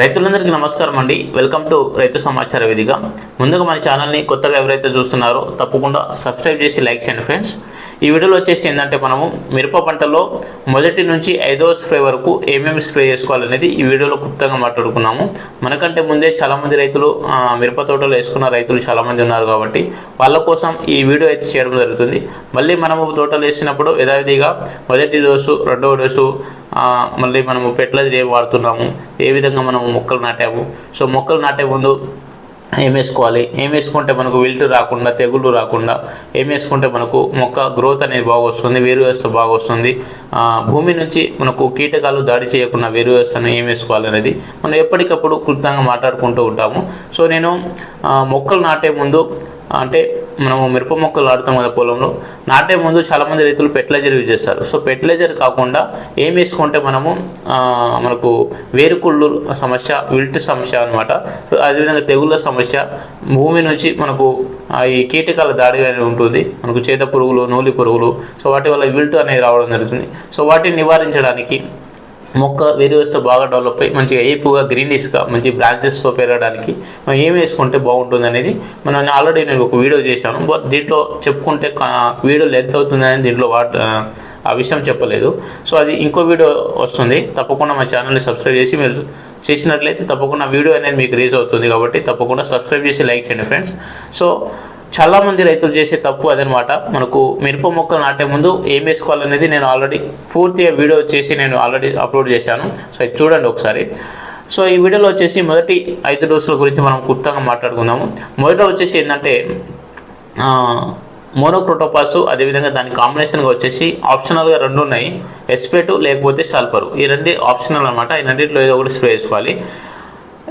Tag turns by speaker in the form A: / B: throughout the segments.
A: రైతులందరికీ నమస్కారం అండి. వెల్కమ్ టు రైతు సమాచార వేదిక. ముందుగా మన ఛానల్ని కొత్తగా ఎవరైతే చూస్తున్నారో తప్పకుండా సబ్స్క్రైబ్ చేసి లైక్ చేయండి ఫ్రెండ్స్ ఈ వీడియోలో వచ్చేసి ఏంటంటే మనము మిరప పంటలో మొదటి నుంచి ఐదవ స్ప్రే వరకు ఏమేమి స్ప్రే చేసుకోవాలనేది ఈ వీడియోలో క్లుప్తంగా మాట్లాడుకున్నాము. మనకంటే ముందే చాలామంది రైతులు మిరప తోటలో వేసుకున్న రైతులు చాలామంది ఉన్నారు కాబట్టి వాళ్ళ కోసం ఈ వీడియో అయితే చేయడం జరుగుతుంది. మళ్ళీ మనము తోటలు వేసినప్పుడు యథావిధిగా మొదటి డోసు రెండవ డోసు మళ్ళీ మనము పెట్లది ఏం వాడుతున్నాము ఏ విధంగా మనము మొక్కలు నాటాము. సో మొక్కలు నాటే ముందు ఏం వేసుకోవాలి? ఏం వేసుకుంటే మనకు విల్ట్ రాకుండా తెగులు రాకుండా ఏం వేసుకుంటే మనకు మొక్క గ్రోత్ అనేది బాగా వస్తుంది వేరు వ్యవస్థ బాగా వస్తుంది భూమి నుంచి మనకు కీటకాలు దాడి చేయకుండా వేరు వ్యవస్థను ఏం వేసుకోవాలి అనేది మనం ఎప్పటికప్పుడు క్లుప్తంగా మాట్లాడుకుంటూ ఉంటాము. సో నేను మొక్కలు నాటే ముందు అంటే మనము మిరప మొక్కలు నాటుతాం కదా పొలంలో నాటే ముందు చాలామంది రైతులు ఫెర్టిలైజర్ యూజ్ చేస్తారు. సో ఫెర్టిలైజర్ కాకుండా ఏం వేసుకుంటే మనము మనకు వేరుకుళ్ళు సమస్య విల్ట్ సమస్య అనమాట అదేవిధంగా తెగుళ్ళ సమస్య భూమి నుంచి మనకు ఈ కీటకాల దాడి అనేది ఉంటుంది. మనకు చేత పురుగులు నూలి పురుగులు సో వాటి వల్ల విల్ట్ అనేది రావడం జరుగుతుంది. సో వాటిని నివారించడానికి మొక్క వేరు వ్యవస్థ బాగా డెవలప్ అయ్యి మంచిగా ఏపుగా గ్రీనిష్గా మంచి బ్రాంచెస్తో పెరగడానికి మనం ఏం వేసుకుంటే బాగుంటుంది అనేది మనం ఆల్రెడీ నేను ఒక వీడియో చేశాను. బట్ దీంట్లో చెప్పుకుంటే వీడియో లెంత్ అవుతుందని దీంట్లో వాట్ ఆ విషయం చెప్పలేదు. సో అది ఇంకో వీడియో వస్తుంది. తప్పకుండా మా ఛానల్ని సబ్స్క్రైబ్ చేసి మీరు చేసినట్లయితే తప్పకుండా వీడియో అనేది మీకు రీచ్ అవుతుంది కాబట్టి తప్పకుండా సబ్స్క్రైబ్ చేసి లైక్ చేయండి ఫ్రెండ్స్ సో చాలామంది రైతులు చేసే తప్పు అదనమాట. మనకు మిరప మొక్కలు నాటే ముందు ఏం వేసుకోవాలనేది నేను ఆల్రెడీ పూర్తిగా వీడియో చేసి నేను ఆల్రెడీ అప్లోడ్ చేశాను. సో ఇది చూడండి ఒకసారి. సో ఈ వీడియోలో వచ్చేసి మొదటి ఐదు డోసుల గురించి మనం క్లుప్తంగా మాట్లాడుకుందాము. మొదట వచ్చేసి ఏంటంటే మోనోక్రోటోపాస్ అదేవిధంగా దాని కాంబినేషన్గా వచ్చేసి ఆప్షనల్గా రెండు ఉన్నాయి. ఎస్పేటు లేకపోతే సల్పరు ఈ రెండు ఆప్షనల్ అనమాట ఈ రెండింటిలో ఏదో ఒకటి స్ప్రే చేసుకోవాలి.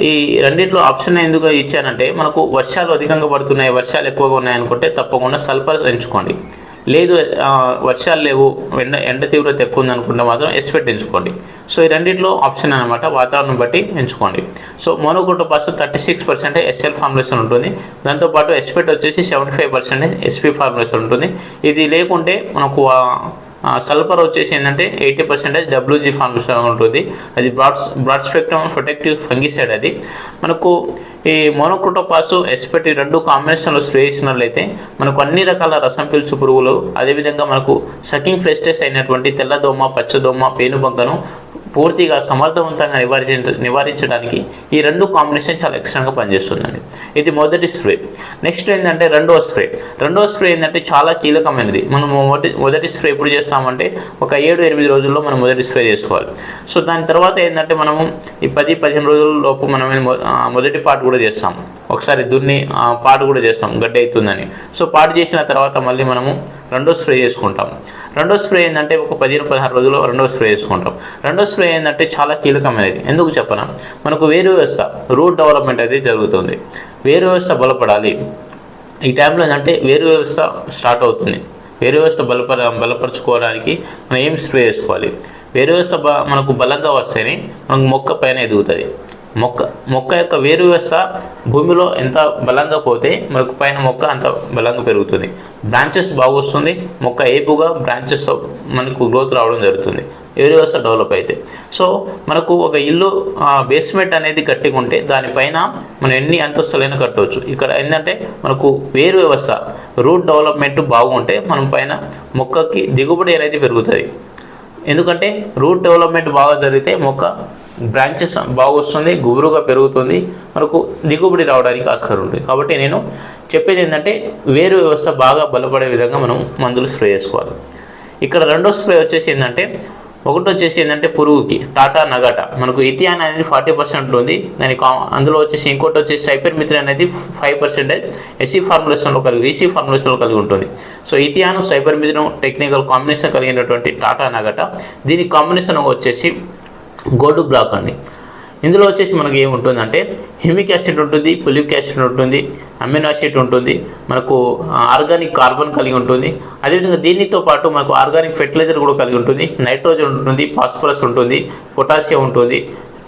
A: ఈ రెండిట్లో ఆప్షన్ ఎందుకు ఇచ్చానంటే మనకు వర్షాలు అధికంగా పడుతున్నాయి వర్షాలు ఎక్కువగా ఉన్నాయి అనుకుంటే తప్పకుండా సల్ఫర్ ఎంచుకోండి. లేదు వర్షాలు లేవు ఎండ ఎండ తీవ్రత ఎక్కువ ఉంది అనుకుంటే మాత్రం ఎస్పెట్ ఎంచుకోండి సో ఈ రెండిట్లో ఆప్షన్ అనమాట వాతావరణం బట్టి ఎంచుకోండి. So monocrotophos thirty six percent SL formulation ఉంటుంది. దాంతోపాటు ఎస్పెట్ వచ్చేసి seventy five percent SP formulation ఉంటుంది. ఇది లేకుంటే మనకు సల్ఫర్ వచ్చేసి ఏంటంటే ఎయిటీ పర్సెంటేజ్ డబ్ల్యూజీ ఫార్మేషన్ ఉంటుంది. అది broad broad spectrum protective fungicide అది. మనకు ఈ మోనోక్రోటోపాస్ ఎస్పెట్ ఈ రెండు కాంబినేషన్లో స్ప్రే చేసినట్లయితే మనకు అన్ని రకాల రసం పీల్చు పురుగులు అదేవిధంగా మనకు సకింగ్ ఫెస్టెస్ అయినటువంటి తెల్లదోమ పచ్చదోమ పేనుబంకను పూర్తిగా సమర్థవంతంగా నివారించ నివారించడానికి ఈ రెండు కాంబినేషన్ చాలా ఎక్స్ట్రాగా పనిచేస్తుందండి. ఇది మొదటి స్ప్రే నెక్స్ట్ ఏంటంటే రెండో స్ప్రే రెండో స్ప్రే ఏంటంటే చాలా కీలకమైనది. మనం మొదటి మొదటి స్ప్రే ఎప్పుడు చేస్తామంటే ఒక ఏడు ఎనిమిది రోజుల్లో మనం మొదటి స్ప్రే చేసుకోవాలి. సో దాని తర్వాత ఏంటంటే మనము ఈ పది పదిహేను రోజుల లోపు మనం మొ- మొదటి పాటు కూడా చేస్తాం ఒకసారి దున్ని పాటు కూడా చేస్తాం గడ్డ అవుతుందని. సో పాటు చేసిన తర్వాత మళ్ళీ మనము రెండో స్ప్రే చేసుకుంటాం రెండో స్ప్రే ఏంటంటే ఒక పదిహేను పదహారు రోజుల్లో రెండో స్ప్రే చేసుకుంటాం. రెండో స్ప్రే ఏంటంటే చాలా కీలకమైనది. ఎందుకు చెప్పనా? మనకు వేరు వ్యవస్థ రూట్ డెవలప్మెంట్ అనేది జరుగుతుంది. వేరు వ్యవస్థ బలపడాలి. ఈ టైంలో ఏంటంటే వేరు వ్యవస్థ స్టార్ట్ అవుతుంది. వేరు వ్యవస్థ బలపర బలపరుచుకోవడానికి మనం ఏం స్ప్రే చేసుకోవాలి? వేరు వ్యవస్థ బ మనకు బలంగా వస్తేనే మనకు మొక్క పైన ఎదుగుతుంది. మొక్క మొక్క యొక్క వేరు వ్యవస్థ భూమిలో ఎంత బలంగా పోతే మనకు పైన మొక్క అంత బలంగా పెరుగుతుంది. బ్రాంచెస్ బాగా వస్తుంది మొక్క ఏపుగా బ్రాంచెస్తో మనకు గ్రోత్ రావడం జరుగుతుంది. వేరు వ్యవస్థ డెవలప్ అయితే. సో మనకు ఒక ఇల్లు బేస్మెంట్ అనేది గట్టిగా ఉంటే దానిపైన మనం ఎన్ని అంతస్తులైనా కట్టవచ్చు. ఇక్కడ ఏంటంటే మనకు వేరు వ్యవస్థ రూట్ డెవలప్మెంట్ బాగుంటే మనం పైన మొక్కకి దిగుబడి అనేది పెరుగుతుంది. ఎందుకంటే రూట్ డెవలప్మెంట్ బాగా జరిగితే మొక్క బ్రాంచెస్ బాగా వస్తుంది గుబురుగా పెరుగుతుంది మనకు దిగుబడి రావడానికి ఆస్కారం ఉంటుంది కాబట్టి నేను చెప్పేది ఏంటంటే వేరు వ్యవస్థ బాగా బలపడే విధంగా మనం మందులు స్ప్రే చేసుకోవాలి. ఇక్కడ రెండో స్ప్రే వచ్చేసి ఏంటంటే ఒకటి వచ్చేసి ఏంటంటే పురుగుకి టాటా నగాటా. మనకు ఇథియాన్ అనేది ఫార్టీ పర్సెంట్ ఉంది. దానికి కా- అందులో వచ్చేసి ఇంకోటి వచ్చేసి సైపర్ మిత్ర అనేది ఫైవ్ పర్సెంటేజ్ ఎస్సీ ఫార్ములేషన్లో కలిగి ఈసీ ఫార్ములేషన్లో కలిగి ఉంటుంది. So ethion cypermethrin technical combination కలిగినటువంటి టాటా నగాటా. దీని కాంబినేషన్ వచ్చేసి గోల్డ్ బ్లాక్ అండి. ఇందులో వచ్చేసి మనకి ఏముంటుందంటే హిమిక్ యాసిడ్ ఉంటుంది పులిక్ యాసిడ్ ఉంటుంది అమినో యాసిడ్ ఉంటుంది మనకు ఆర్గానిక్ కార్బన్ కలిగి ఉంటుంది. అదేవిధంగా దీనితో పాటు మనకు ఆర్గానిక్ ఫెర్టిలైజర్ కూడా కలిగి ఉంటుంది. నైట్రోజన్ ఉంటుంది ఫాస్ఫరస్ ఉంటుంది పొటాషియం ఉంటుంది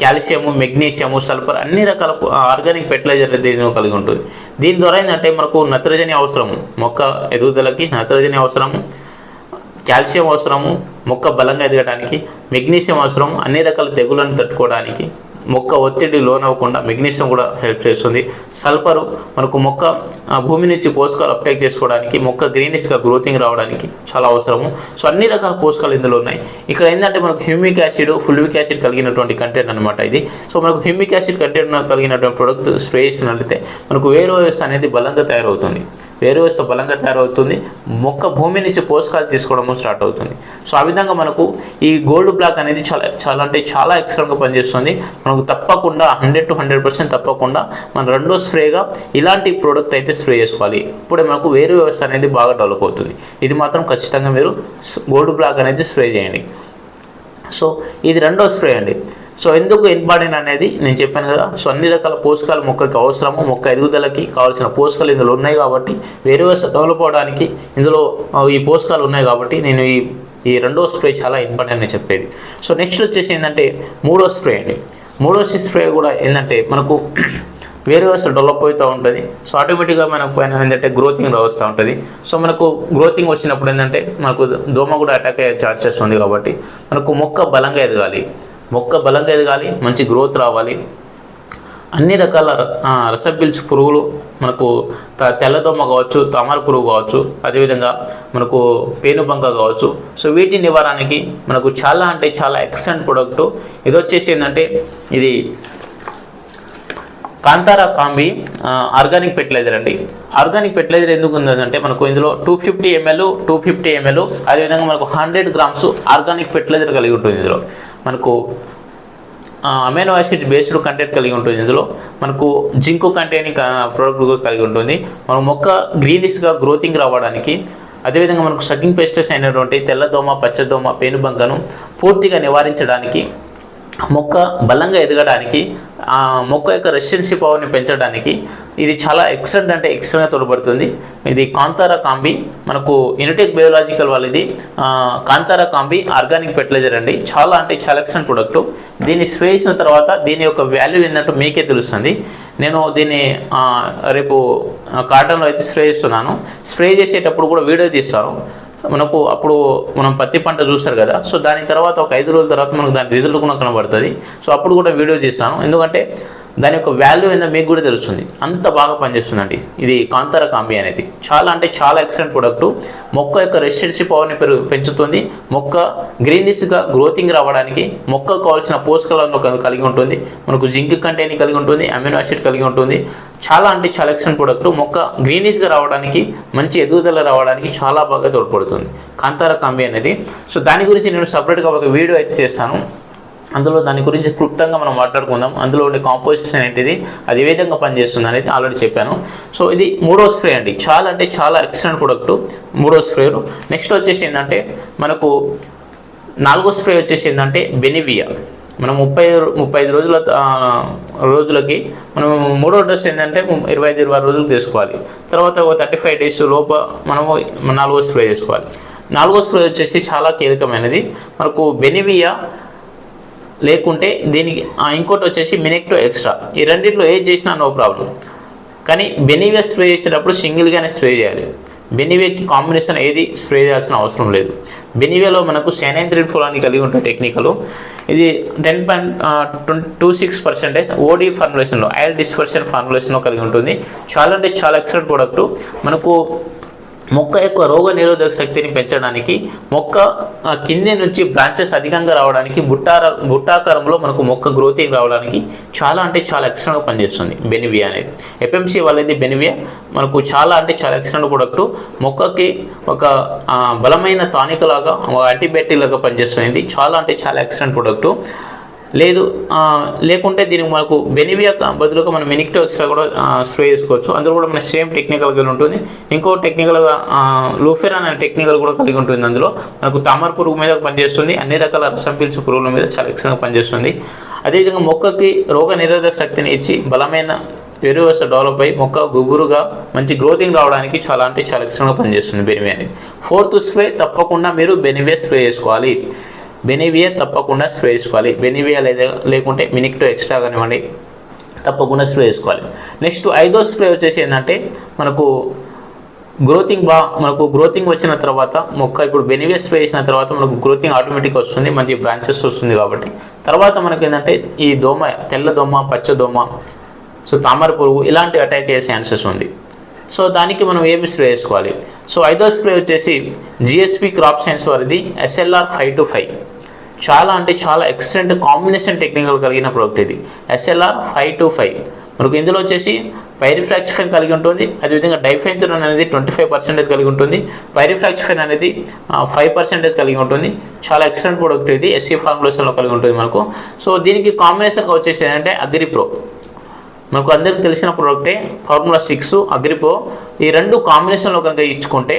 A: కాల్షియము మెగ్నీషియము సల్ఫర్ అన్ని రకాల ఆర్గానిక్ ఫెర్టిలైజర్ దీనిలో కలిగి ఉంటుంది. దీని ద్వారా ఏంటంటే మనకు నత్రజని అవసరము. మొక్క ఎదుగుదలకి నత్రజని అవసరము. కాల్షియం అవసరము మొక్క బలంగా ఎదగడానికి మెగ్నీషియం అవసరం అన్ని రకాల తెగులను తట్టుకోవడానికి మొక్క ఒత్తిడి లోనవ్వకుండా మెగ్నీషియం కూడా హెల్ప్ చేస్తుంది. సల్ఫరు మనకు మొక్క ఆ, భూమి నుంచి పోషకాలు అప్టేక్ చేసుకోవడానికి మొక్క గ్రీనిష్గా గ్రోతింగ్ రావడానికి చాలా అవసరము. సో అన్ని రకాల పోషకాలు ఇందులో ఉన్నాయి. ఇక్కడ ఏంటంటే మనకు హ్యూమిక్ యాసిడ్ ఫుల్విక్ యాసిడ్ కలిగినటువంటి కంటెంట్ అనమాట ఇది. సో మనకు హ్యూమిక్ యాసిడ్ కంటెంట్ కలిగినటువంటి ప్రొడక్ట్ స్ప్రే చేసినట్లయితే మనకు వేరు వ్యవస్థ అనేది బలంగా తయారవుతుంది. వేరు వ్యవస్థ బలంగా తయారవుతుంది. మొక్క భూమి నుంచి పోషకాలు తీసుకోవడము స్టార్ట్ అవుతుంది. సో ఆ విధంగా మనకు ఈ గోల్డ్ బ్లాక్ అనేది చాలా చాలా అంటే చాలా ఎక్స్ట్రాగా పనిచేస్తుంది. మనకు తప్పకుండా హండ్రెడ్ టు హండ్రెడ్ పర్సెంట్ తప్పకుండా మన రెండో స్ప్రేగా ఇలాంటి ప్రోడక్ట్ అయితే స్ప్రే చేసుకోవాలి. ఇప్పుడే మనకు వేరు వ్యవస్థ అనేది బాగా డెవలప్ అవుతుంది. ఇది మాత్రం ఖచ్చితంగా మీరు గోల్డ్ బ్లాక్ అనేది స్ప్రే చేయండి. సో ఇది రెండో స్ప్రే అండి. సో ఎందుకు ఇంపార్టెంట్ అనేది నేను చెప్పాను కదా. సో అన్ని రకాల పోషకాలు మొక్కకి అవసరము. మొక్క ఎదుగుదలకి కావాల్సిన పోషకాలు ఇందులో ఉన్నాయి కాబట్టి వేరే డెవలప్ అవడానికి ఇందులో ఈ పోషకాలు ఉన్నాయి కాబట్టి నేను ఈ ఈ రెండో స్ప్రే చాలా ఇంపార్టెంట్ అని చెప్పేది. సో నెక్స్ట్ వచ్చేసి ఏంటంటే మూడో స్ప్రే అండి. మూడో స్ప్రే కూడా ఏంటంటే మనకు వేరే వ్యవస్థ డెవలప్ అవుతూ ఉంటుంది. సో ఆటోమేటిక్గా మనకు పైన ఏంటంటే గ్రోతింగ్ వస్తూ ఉంటుంది. సో మనకు గ్రోతింగ్ వచ్చినప్పుడు ఏంటంటే మనకు దోమ కూడా అటాక్ అయ్యే ఛాన్సెస్ ఉంది కాబట్టి మనకు మొక్క బలంగా ఎదగాలి. మొక్క బలంగా ఎదగాలి మంచి గ్రోత్ రావాలి. అన్ని రకాల ర- రసం పురుగులు మనకు త- తెల్లదోమ కావచ్చు తామర పురుగు కావచ్చు అదేవిధంగా మనకు పేనుబంక కావచ్చు. సో వీటి నివారణకి మనకు చాలా అంటే చాలా ఎక్సలెంట్ ప్రోడక్ట్ ఇది వచ్చేసి ఏంటంటే ఇది కాంతారా కాంబి ఆర్గానిక్ ఫెర్టిలైజర్ అండి. ఆర్గానిక్ ఫెర్టిలైజర్ ఎందుకు ఉందంటే మనకు ఇందులో two fifty ML two fifty ML అదేవిధంగా మనకు హండ్రెడ్ గ్రామ్స్ ఆర్గానిక్ ఫెర్టిలైజర్ కలిగి ఉంటుంది ఇందులో. మనకు అమైనో యాసిడ్ బేస్డ్ కంటెంట్ కలిగి ఉంటుంది. ఇందులో మనకు జింకు కంటెంట్ ప్రోడక్ట్ కూడా కలిగి ఉంటుంది. మన మొక్క గ్రీనిష్గా గ్రోతింగ్ రావడానికి అదేవిధంగా మనకు సగ్గింగ్ పెస్టెస్ అయినటువంటి తెల్లదోమ పచ్చదోమ పేనుబంకను పూర్తిగా నివారించడానికి మొక్క బలంగా ఎదగడానికి ఆ మొక్క యొక్క రెసిడెన్సీ పవర్ని పెంచడానికి ఇది చాలా ఎక్సలెంట్ అంటే ఎక్సలెంట్గా తోడ్పడుతుంది. ఇది కాంతారా కాంబి మనకు యునిటెక్ బయోలాజికల్ వాళ్ళది. కాంతారా కాంబి ఆర్గానిక్ ఫెర్టిలైజర్ అండి. చాలా అంటే చాలా ఎక్సలెంట్ ప్రోడక్ట్ దీన్ని స్వేసిన చేసిన తర్వాత దీని యొక్క వాల్యూ ఏంటంటే మీకే తెలుస్తుంది. నేను దీన్ని రేపు కాటన్లో అయితే స్ప్రే చేస్తున్నాను. స్ప్రే చేసేటప్పుడు కూడా వీడియో తీస్తాను. మనకు అప్పుడు మనం పత్తి పంట చూస్తారు కదా. సో దాని తర్వాత ఒక ఐదు రోజుల తర్వాత మనకు దాని రిజల్ట్ కూడా కనబడుతుంది. సో అప్పుడు కూడా వీడియో చేస్తాను. ఎందుకంటే దాని యొక్క వాల్యూ ఏందో మీకు కూడా తెలుస్తుంది. అంత బాగా పనిచేస్తుందండి. ఇది కాంతార కాంబి అనేది. చాలా అంటే చాలా ఎక్సలెంట్ ప్రొడక్ట్ మొక్క యొక్క రెసిడెన్సీ పవర్ని పెరుగు పెంచుతుంది. మొక్క గ్రీనిష్గా గ్రోతింగ్ రావడానికి మొక్క కావాల్సిన పోషకాలను కలిగి ఉంటుంది. మనకు జింక్ కంటెంట్ కలిగి ఉంటుంది. అమినో యాసిడ్ కలిగి ఉంటుంది. చాలా అంటే చాలా ఎక్సలెంట్ ప్రొడక్ట్ మొక్క గ్రీనిష్గా రావడానికి మంచి ఎదుగుదల రావడానికి చాలా బాగా తోడ్పడుతుంది. కాంతార కాంబి అనేది. సో దాని గురించి నేను సపరేట్గా ఒక వీడియో అయితే చేస్తాను. అందులో దాని గురించి క్లుప్తంగా మనం మాట్లాడుకుందాం. అందులో ఉండే కాంపోజిషన్ ఏంటిది అది ఏ విధంగా పనిచేస్తుంది అనేది ఆల్రెడీ చెప్పాను. సో ఇది మూడో స్ప్రే అండి. చాలా అంటే చాలా ఎక్సలెంట్ ప్రోడక్ట్ మూడో స్ప్రే నెక్స్ట్ వచ్చేసి ఏంటంటే మనకు నాలుగో స్ప్రే వచ్చేసి ఏంటంటే బెనివియా మనం ముప్పై ముప్పై ఐదు రోజుల రోజులకి మనం మూడో డోస్ ఏంటంటే ఇరవై ఐదు ఇరవై రోజులు తీసుకోవాలి. తర్వాత ఒక థర్టీ ఫైవ్ డేస్ లోప మనము నాలుగో స్ప్రే చేసుకోవాలి. నాలుగో స్ప్రే వచ్చేసి చాలా కీలకమైనది. మనకు బెనివియా లేకుంటే దీనికి ఇంకోటి వచ్చేసి మినెక్టో ఎక్స్ట్రా. ఈ రెండిట్లో ఏది చేసినా నో ప్రాబ్లం. కానీ బెనివే స్ప్రే చేసేటప్పుడు సింగిల్గానే స్ప్రే చేయాలి. బెనివేకి కాంబినేషన్ ఏది స్ప్రే చేయాల్సిన అవసరం లేదు. బెనివేలో మనకు సెనైన్ ఫోలాన్ని కలిగి ఉంటే టెక్నికలు. ఇది ten point two six percentage OD ఫార్ములేషన్లో oil dispersion ఫార్ములేషన్లో కలిగి ఉంటుంది. చాలా అంటే చాలా ఎక్సలెంట్ ప్రోడక్ట్. మనకు మొక్క యొక్క రోగ నిరోధక శక్తిని పెంచడానికి మొక్క కింది నుంచి బ్రాంచెస్ అధికంగా రావడానికి బుట్టార బుట్టాకారంలో మనకు మొక్క గ్రోతింగ్ రావడానికి చాలా అంటే చాలా ఎక్సలెంట్గా పనిచేస్తుంది బెనివియా అనేది. ఎఫ్ఎంసీ వాళ్ళది బెనివియా మనకు చాలా అంటే చాలా ఎక్సలెంట్ ప్రొడక్ట్ మొక్కకి ఒక బలమైన టానిక్ లాగా ఒక యాంటీబయాటిక్ లాగా పనిచేస్తుంది. చాలా అంటే చాలా ఎక్సలెంట్ ప్రొడక్టు లేదు లేకుంటే దీనికి మనకు బెనివియా బదులుగా మనం మినిక్టో కూడా స్ప్రే చేసుకోవచ్చు. అందులో కూడా మన సేమ్ టెక్నికల్ కలిగి ఉంటుంది. ఇంకో టెక్నికల్గా లూఫెరాన్ అనే టెక్నికల్ కూడా కలిగి ఉంటుంది అందులో. మనకు తామర పురుగు మీద పనిచేస్తుంది. అన్ని రకాల రసం పీల్చు పురుగుల మీద చాలా ఎక్సలెంట్గా పనిచేస్తుంది. అదేవిధంగా మొక్కకి రోగ నిరోధక శక్తిని ఇచ్చి బలమైన వ్యవస్థ డెవలప్ అయ్యి మొక్క గుబురుగా మంచి గ్రోతింగ్ రావడానికి చాలా అంటే చాలా ఎక్సలెంట్గా పనిచేస్తుంది బెనివే అనేది. ఫోర్త్ స్ప్రే తప్పకుండా మీరు బెనివే స్ప్రే చేసుకోవాలి. బెనివియా తప్పకుండా స్ప్రే చేసుకోవాలి బెనివియా లేదా లేకుంటే మినిక్టో ఎక్స్ట్రా కానివ్వండి తప్పకుండా స్ప్రే చేసుకోవాలి నెక్స్ట్ ఐదో స్ప్రే వచ్చేసి ఏంటంటే మనకు గ్రోతింగ్ బా మనకు గ్రోతింగ్ వచ్చిన తర్వాత మొక్క ఇప్పుడు బెనివేస్ స్ప్రే చేసిన తర్వాత మనకు గ్రోతింగ్ ఆటోమేటిక్ వస్తుంది మంచి బ్రాంచెస్ వస్తుంది కాబట్టి. తర్వాత మనకి ఏంటంటే ఈ దోమ తెల్ల దోమ పచ్చ దోమ సో తామర పురుగు ఇలాంటి అటాక్ అయ్యే ఛాన్సెస్ ఉంది. సో దానికి మనం ఏమి స్ప్రే వేసుకోవాలి? సో ఐదో స్ప్రే వచ్చేసి జిఎస్పి క్రాప్ సైన్స్ వారిది ఎస్ఎల్ఆర్ ఫైవ్ టు ఫైవ్ చాలా అంటే చాలా ఎక్స్టెంట్ కాంబినేషన్ టెక్నికల్ కలిగిన ప్రోడక్ట్ ఇది. ఎస్ఎల్ఆర్ ఫైవ్ టు ఫైవ్ మనకు ఇందులో వచ్చేసి పైరిఫ్రాక్సిఫైన్ కలిగి ఉంటుంది. అదేవిధంగా డైఫెన్థ్రోన్ అనేది ట్వంటీ ఫైవ్ పర్సెంటేజ్ కలిగి ఉంటుంది. పైరిఫ్రాక్సిఫైన్ అనేది ఫైవ్ పర్సెంటేజ్ కలిగి ఉంటుంది. చాలా ఎక్సలెంట్ ప్రోడక్ట్ ఇది. ఎస్సీ ఫార్ములేషన్లో కలిగి ఉంటుంది మనకు. సో దీనికి కాంబినేషన్గా వచ్చేసి ఏంటంటే అగ్రిప్రో మనకు అందరికీ తెలిసిన ప్రోడక్టే ఫార్ములా సిక్స్ అగ్రిపో ఈ రెండు కాంబినేషన్లో కనుక ఇచ్చుకుంటే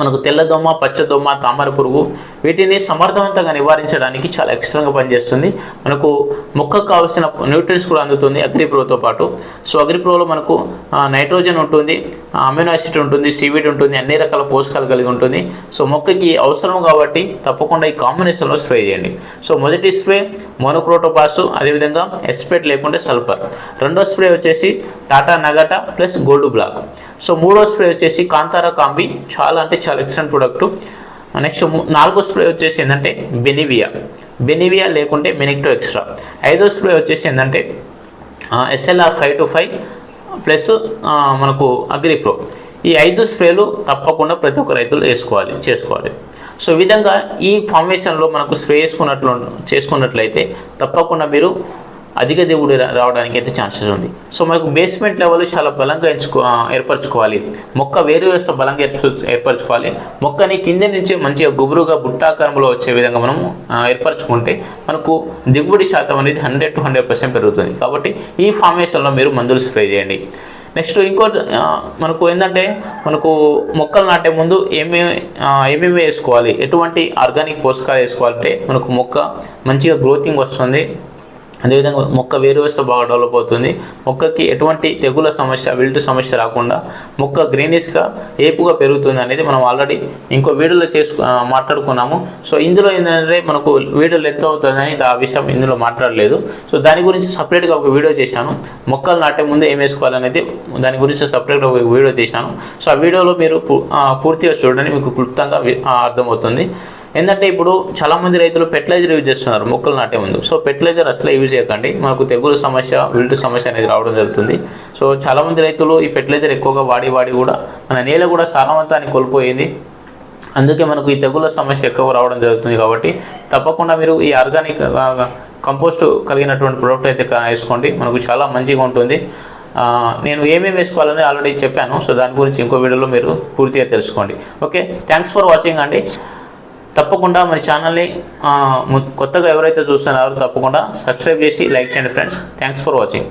A: మనకు తెల్లదోమ పచ్చదోమ తామర పురుగు వీటిని సమర్థవంతంగా నివారించడానికి చాలా ఎక్స్ట్రాగా పనిచేస్తుంది. మనకు మొక్కకు కావాల్సిన న్యూట్రియన్స్ కూడా అందుతుంది అగ్రిప్రోతో పాటు. సో అగ్రిప్రోలో మనకు నైట్రోజన్ ఉంటుంది ఆ, అమినో యాసిడ్ ఉంటుంది సీవిడ్ ఉంటుంది అన్ని రకాల పోషకాలు కలిగి ఉంటుంది. సో మొక్కకి అవసరం కాబట్టి తప్పకుండా ఈ కాంబినేషన్లో స్ప్రే చేయండి. సో మొదటి స్ప్రే మోనోక్రోటోపాస్ అదేవిధంగా ఎస్పెట్ లేకుంటే సల్ఫర్. రెండో స్ప్రే వచ్చేసి టాటా నగట ప్లస్ గోల్డ్ బ్లాక్ సో మూడో స్ప్రే వచ్చేసి కాంతారా కాంబి చాలా అంటే చాలా ఎక్సలెంట్ ప్రోడక్ట్ నెక్స్ట్ నాలుగో స్ప్రే వచ్చేసి ఏంటంటే బెనివియా బెనివియా లేకుంటే మెనిక్టో ఎక్స్ట్రా ఐదో స్ప్రే వచ్చేసి ఏంటంటే SLR five two five plus మనకు అగ్రిప్రో ఈ ఐదు స్ప్రేలు తప్పకుండా ప్రతి ఒక్క రైతులు వేసుకోవాలి చేసుకోవాలి. సో విధంగా ఈ ఫార్మేషన్లో మనకు స్ప్రే చేసుకున్నట్లు చేసుకున్నట్లయితే తప్పకుండా మీరు అధిక దిగుబడి రావడానికి అయితే ఛాన్సెస్ ఉంది. సో మనకు బేస్మెంట్ లెవెల్ చాలా బలంగా ఎంచుకో ఏర్పరచుకోవాలి. మొక్క వేరు వ్యవస్థ బలంగా ఏర్పరచుకోవాలి. మొక్కని కింద నుంచి మంచిగా గుబురుగా బుట్టాకారంలో వచ్చే విధంగా మనం ఏర్పరచుకుంటే మనకు దిగుబడి శాతం అనేది హండ్రెడ్ టు హండ్రెడ్ పర్సెంట్ పెరుగుతుంది. కాబట్టి ఈ ఫార్మేషన్లో మీరు మందులు స్ప్రే చేయండి. నెక్స్ట్ ఇంకోటి మనకు ఏంటంటే మనకు మొక్కలు నాటే ముందు ఏమేమి ఏమేమి వేసుకోవాలి? ఎటువంటి ఆర్గానిక్ పోషకాలు వేసుకోవాలంటే మనకు మొక్క మంచిగా గ్రోతింగ్ వస్తుంది. అదేవిధంగా మొక్క వేరు వ్యవస్థ బాగా డెవలప్ అవుతుంది. మొక్కకి ఎటువంటి తెగుల సమస్య విల్ట్ సమస్య రాకుండా మొక్క గ్రీనిష్గా ఏపుగా పెరుగుతుంది అనేది మనం ఆల్రెడీ ఇంకో వీడియోలో చేసు మాట్లాడుకున్నాము. సో ఇందులో ఏంటంటే మనకు వీడియోలు ఎంత అవుతుందని ఆ విషయం ఇందులో మాట్లాడలేదు. సో దాని గురించి సపరేట్గా ఒక వీడియో చేశాను. మొక్కలు నాటే ముందు ఏం వేసుకోవాలనేది దాని గురించి సపరేట్గా ఒక వీడియో చేశాను. సో ఆ వీడియోలో మీరు పూర్తిగా చూడండి మీకు క్లుప్తంగా అర్థమవుతుంది. ఏంటంటే ఇప్పుడు చాలామంది రైతులు ఫెర్టిలైజర్ యూజ్ చేస్తున్నారు మొక్కలు నాటే ముందు. సో ఫెర్టిలైజర్ అసలు యూజ్ చేయకండి. మనకు తెగులు సమస్య విల్ట్ సమస్య అనేది రావడం జరుగుతుంది. సో చాలామంది రైతులు ఈ ఫెర్టిలైజర్ ఎక్కువగా వాడి వాడి కూడా మన నేల కూడా సారవంతాన్ని కోల్పోయింది. అందుకే మనకు ఈ తెగుల సమస్య ఎక్కువ రావడం జరుగుతుంది కాబట్టి తప్పకుండా మీరు ఈ ఆర్గానిక్ కంపోస్ట్ కలిగినటువంటి ప్రోడక్ట్ అయితే వేసుకోండి. మనకు చాలా మంచిగా ఉంటుంది. నేను ఏమేమి వేసుకోవాలని ఆల్రెడీ చెప్పాను. సో దాని గురించి ఇంకో వీడియోలో మీరు పూర్తిగా తెలుసుకోండి. ఓకే థ్యాంక్స్ ఫర్ వాచింగ్ అండి. తప్పకుండా మన ఛానల్ని కొత్తగా ఎవరైతే చూస్తున్నారో తప్పకుండా సబ్స్క్రైబ్ చేసి లైక్ చేయండి ఫ్రెండ్స్. Thanks for watching